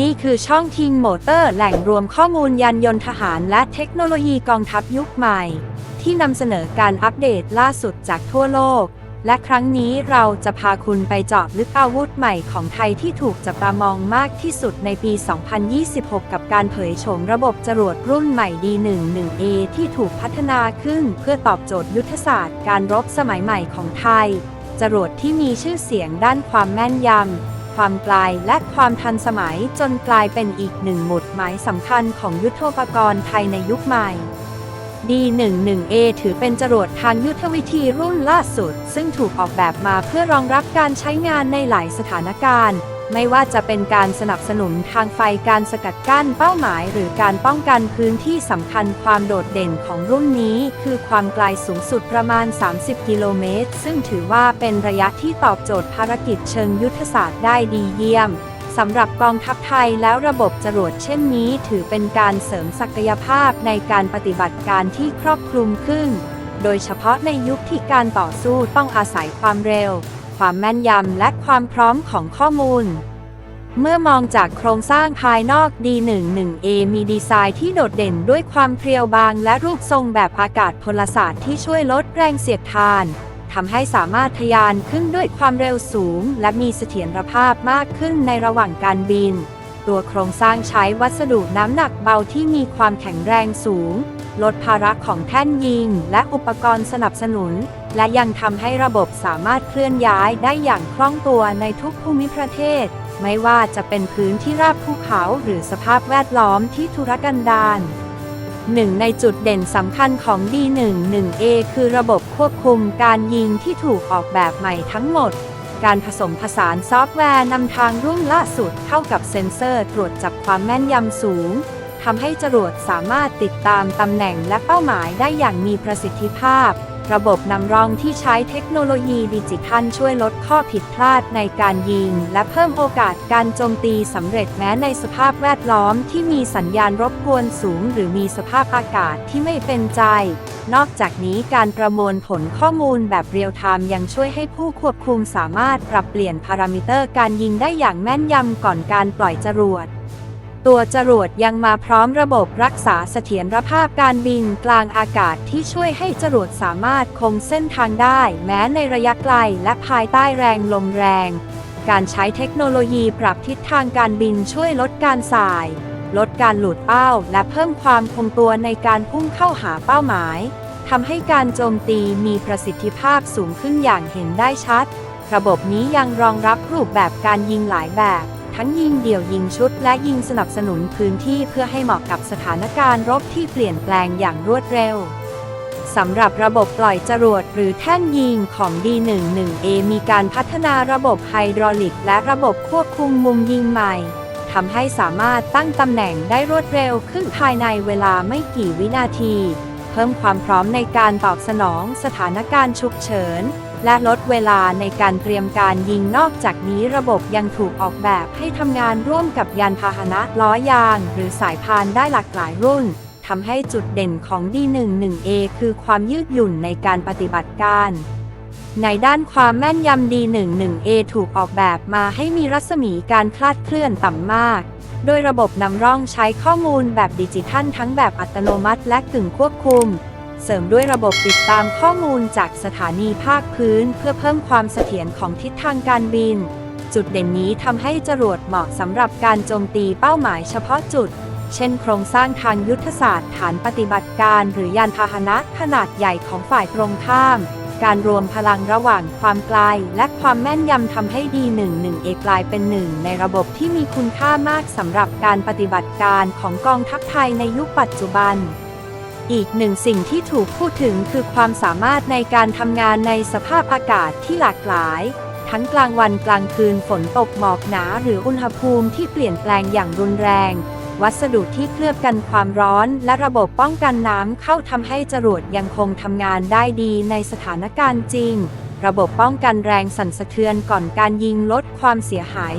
นี่คือช่องทิงโมเตอร์แหล่งรวมข้อมูลยานยนต์ทหารและเทคโนโลยีกองทัพยุคใหม่ ที่นำเสนอการอัปเดตล่าสุดจากทั่วโลก และครั้งนี้เราจะพาคุณไปเจาะลึกอาวุธใหม่ของไทยที่ถูกจับตามองมากที่สุดในปี 2026 กับการเผยโฉมระบบจรวดรุ่นใหม่ D11A ที่ถูกพัฒนาขึ้นเพื่อตอบโจทย์ยุทธศาสตร์ การรบสมัยใหม่ของไทย จรวดที่มีชื่อเสียงด้านความแม่นยำ ความไกลและความทันสมัยจนกลายเป็นอีกหนึ่งหมุดหมายสำคัญของยุทโธปกรณ์ไทยในยุคใหม่ D11A ถือเป็นจรวดทางยุทธวิธีรุ่นล่าสุด ซึ่งถูกออกแบบมาเพื่อรองรับการใช้งานในหลายสถานการณ์ ไม่ว่าจะเป็นการสนับสนุนทางไฟการสกัดกั้นเป้าหมาย หรือการป้องกันพื้นที่สำคัญความโดดเด่นของรุ่นนี้ คือความไกลสูงสุดประมาณ 30 กิโลเมตร ซึ่งถือว่าเป็นระยะที่ตอบโจทย์ภารกิจเชิงยุทธศาสตร์ได้ดีเยี่ยมสำหรับกองทัพไทยแล้วระบบจรวดเช่นนี้ ถือเป็นการเสริมศักยภาพในการปฏิบัติการที่ครอบคลุมขึ้น โดยเฉพาะในยุคที่การต่อสู้ต้องอาศัยความเร็ว ความแม่นยำและความพร้อมของข้อมูล เมื่อมองจากโครงสร้างภายนอก D11A มีดีไซน์ที่โดดเด่นด้วยความเพรียวบางและรูปทรงแบบอากาศพลศาสตร์ที่ช่วยลดแรงเสียดทานทำให้สามารถทะยานขึ้นด้วยความเร็วสูง และมีเสถียรภาพมากขึ้นในระหว่างการบิน ตัวโครงสร้างใช้วัสดุน้ำหนักเบาที่มีความแข็งแรงสูง ลดภาระของแท่นยิง และอุปกรณ์สนับสนุน และยังทำให้ระบบสามารถเคลื่อนย้ายได้อย่างคล่องตัวในทุกภูมิประเทศ ไม่ว่าจะเป็นพื้นที่ราบภูเขาหรือสภาพแวดล้อมที่ทุรกันดารหนึ่งในจุดเด่นสำคัญของ D11A คือระบบควบคุมการยิงที่ถูกออกแบบใหม่ทั้งหมด การผสมผสานซอฟต์แวร์นำทางรุ่นล่าสุดเข้ากับเซ็นเซอร์ตรวจจับความแม่นยำสูงทำให้จรวดสามารถติดตามตำแหน่งและเป้าหมายได้อย่างมีประสิทธิภาพ ระบบนำร่องที่ใช้เทคโนโลยีดิจิทัลช่วยลดข้อผิดพลาดในการยิง และเพิ่มโอกาสการโจมตีสำเร็จแม้ในสภาพแวดล้อมที่มีสัญญาณรบกวนสูง หรือมีสภาพอากาศที่ไม่เป็นใจ นอกจากนี้การประมวลผลข้อมูลแบบเรียลไทม์ยังช่วยให้ผู้ควบคุมสามารถปรับเปลี่ยนพารามิเตอร์การยิงได้อย่างแม่นยำก่อนการปล่อยจรวด ตัวจรวดยังมาพร้อมระบบรักษาเสถียรภาพการบินกลางอากาศที่ช่วยให้จรวดสามารถคงเส้นทางได้ แม้ในระยะไกลและภายใต้แรงลมแรง การใช้เทคโนโลยีปรับทิศทางการบินช่วยลดการสาย ลดการหลุดเป้า และเพิ่มความคงตัวในการพุ่งเข้าหาเป้าหมายทำให้การโจมตีมีประสิทธิภาพสูงขึ้นอย่างเห็นได้ชัด ระบบนี้ยังรองรับรูปแบบการยิงหลายแบบ ทั้งยิงเดี่ยวยิงชุดและยิงสนับสนุนพื้นที่เพื่อให้เหมาะกับสถานการณ์รบที่เปลี่ยนแปลงอย่างรวดเร็วสำหรับระบบปล่อยจรวดหรือแท่นยิงของ D11A มีการพัฒนาระบบไฮดรอลิกและระบบควบคุมมุมยิงใหม่ทำให้สามารถตั้งตำแหน่งได้รวดเร็วขึ้นภายในเวลาไม่กี่วินาที เพิ่มความพร้อมในการตอบสนองสถานการณ์ฉุกเฉิน และลดเวลาในการเตรียมการยิงนอกจากนี้ระบบยังถูกออกแบบให้ทำงานร่วมกับยานพาหนะล้อยาง หรือสายพานได้หลากหลายรุ่นทำให้จุดเด่นของ D11A คือความยืดหยุ่นในการปฏิบัติการ ในด้านความแม่นยำ D11A ถูกออกแบบมาให้มีรัศมีการคลาดเคลื่อนต่ำมาก โดยระบบนำร่องใช้ข้อมูลแบบดิจิทัลทั้งแบบอัตโนมัติและกึ่งควบคุม เสริมด้วยระบบติดตามข้อมูลจากสถานีภาคพื้น เพื่อเพิ่มความเสถียรของทิศทางการบิน จุดเด่นนี้ทำให้จรวดเหมาะสำหรับการโจมตีเป้าหมายเฉพาะจุด เช่น โครงสร้างทางยุทธศาสตร์ ฐานปฏิบัติการ หรือยานพาหนะขนาดใหญ่ของฝ่ายตรงข้าม การรวมพลังระหว่างความไกลและความแม่นยำทำให้ D11A กลายเป็นหนึ่งในระบบที่มีคุณค่ามากสำหรับการปฏิบัติการของกองทัพไทยในยุคปัจจุบัน อีกหนึ่งสิ่งที่ถูกพูดถึงคือความสามารถในการทำงานในสภาพอากาศที่หลากหลาย ทั้งกลางวันกลางคืนฝนตกหมอกหนาหรืออุณหภูมิที่เปลี่ยนแปลงอย่างรุนแรง วัสดุที่เคลือบกันความร้อน และระบบป้องกันน้ำเข้าทำให้จรวดยังคงทำงานได้ดีในสถานการณ์จริง ระบบป้องกันแรงสั่นสะเทือนก่อนการยิงลดความเสียหาย